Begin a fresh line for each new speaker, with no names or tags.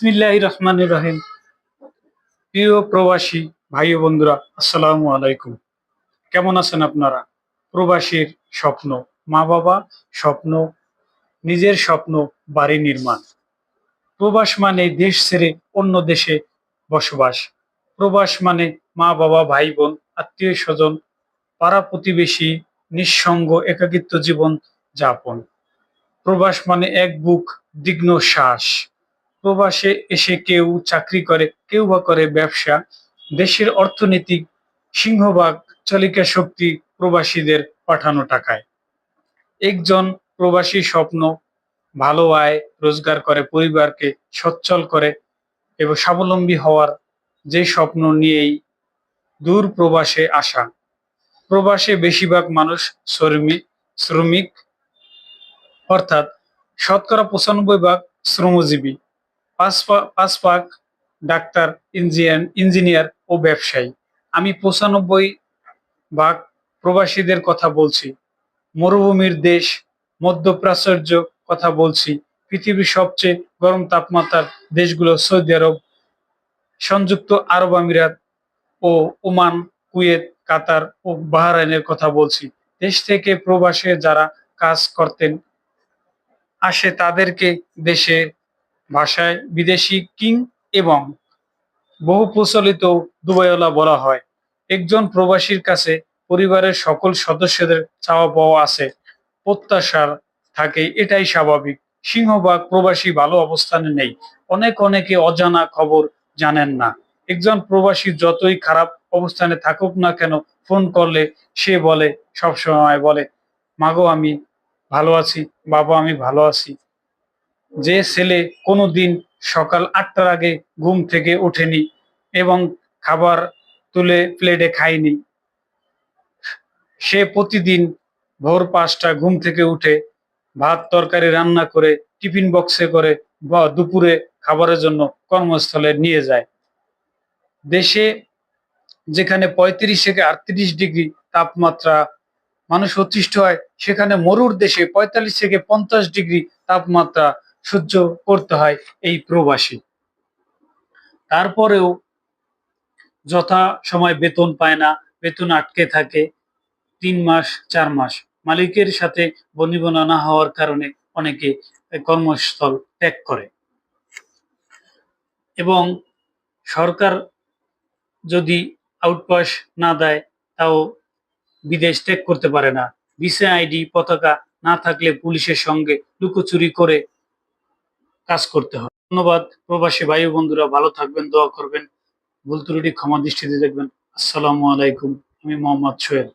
বিসমিল্লাহ রহমান রহিম। প্রিয় প্রবাসী ভাই বন্ধুরা, আসসালামু আলাইকুম। কেমন আছেন আপনারা? প্রবাসীর স্বপ্ন মা বাবা স্বপ্ন, নিজের স্বপ্ন, বাড়ি নির্মাণ। প্রবাস মানে দেশ ছেড়ে অন্য দেশে বসবাস। প্রবাস মানে মা বাবা ভাই বোন আত্মীয় স্বজন পাড়া প্রতিবেশী, নিঃসঙ্গ, একাকিত্ব জীবন যাপন। প্রবাস মানে এক বুক, দিগ্ন শ্বাস। প্রবাসে এসে কেউ চাকরি করে, কেউ বা করে ব্যবসা। দেশের অর্থনৈতিক সিংহভাগ চালিকা শক্তি প্রবাসীদের পাঠানো টাকায়। একজন প্রবাসী স্বপ্ন ভালো আয়, রোজগার করে, পরিবারকে সচ্ছল করে এবং স্বাবলম্বী হওয়ার যে স্বপ্ন নিয়েই দূর প্রবাসে আসা। প্রবাসে বেশিরভাগ মানুষ শ্রমিক শ্রমিক, অর্থাৎ শতকরা পঁচানব্বই ভাগ শ্রমজীবী। পাঁচ পাঁচ ভাগ ডাক্তার ইঞ্জিনিয়ার ইঞ্জিনিয়ার ও ব্যবসায়ী। আমি পঁচানব্বই ভাগ প্রবাসীদের কথা বলছি, মরুভূমির দেশ মধ্যপ্রাচুর্য কথা বলছি, পৃথিবীর সবচেয়ে গরম তাপমাত্রার দেশগুলো সৌদি আরব, সংযুক্ত আরব আমিরাত ও ওমান, কুয়েত, কাতার ও বাহরাইনের কথা বলছি। দেশ থেকে প্রবাসে যারা কাজ করতেন, আসে তাদেরকে দেশে ভাষায় বিদেশি কিং এবং বহু প্রচলিত দুবাইওয়ালা বলা হয়। একজন প্রবাসীর কাছে পরিবারের সকল সদস্যদের চাওয়া পাওয়া আছে, প্রত্যাশার থাকে, এটাই স্বাভাবিক। সিংহভাগ প্রবাসী ভালো অবস্থানে নেই, অনেক অনেকে অজানা খবর জানেন না। একজন প্রবাসী যতই খারাপ অবস্থানে থাকুক না কেন, ফোন করলে সে বলে সব সময় বলে, মাগো, আমি ভালো আছি, বাবা, আমি ভালো আছি। যে ছেলে কোনোদিন সকাল আটটার আগে ঘুম থেকে ওঠেনি এবং খাবার তুলে প্লেটে খায়নি। সে প্রতিদিন ভোর পাঁচটা ঘুম থেকে উঠে ভাত তরকারি রান্না করে টিফিন বক্সে করে বা দুপুরে খাবারের জন্য কর্মস্থলে নিয়ে যায়। দেশে যেখানে পঁয়ত্রিশ থেকে আটত্রিশ ডিগ্রি তাপমাত্রা মানুষ অতিষ্ঠ হয়, সেখানে মরুর দেশে পঁয়তাল্লিশ থেকে পঞ্চাশ ডিগ্রি তাপমাত্রা সহ্য করতে হয় এই প্রবাসী। তারপরেও যথা সময় বেতন পায় না, বেতন আটকে থাকে, তিন মাস, চার মাস। মালিকের সাথে বনিবনা না হওয়ার কারণে অনেকে কর্মস্থল ত্যাগ করে। এবং সরকার যদি আউটপাস না দেয়, তাও বিদেশ ত্যাগ করতে পারে না। ভিসা আইডি পতাকা না থাকলে পুলিশের সঙ্গে লুকোচুরি করে কাজ করতে হবে ধন্যবাদ প্রবাসী বায়ু বন্ধুরা, ভালো থাকবেন, দোয়া করবেন। ভুল ত্রুটি ক্ষমা দৃষ্টিতে দেখবেন। আসসালামু আলাইকুম, আমি মোহাম্মদ সোহেল।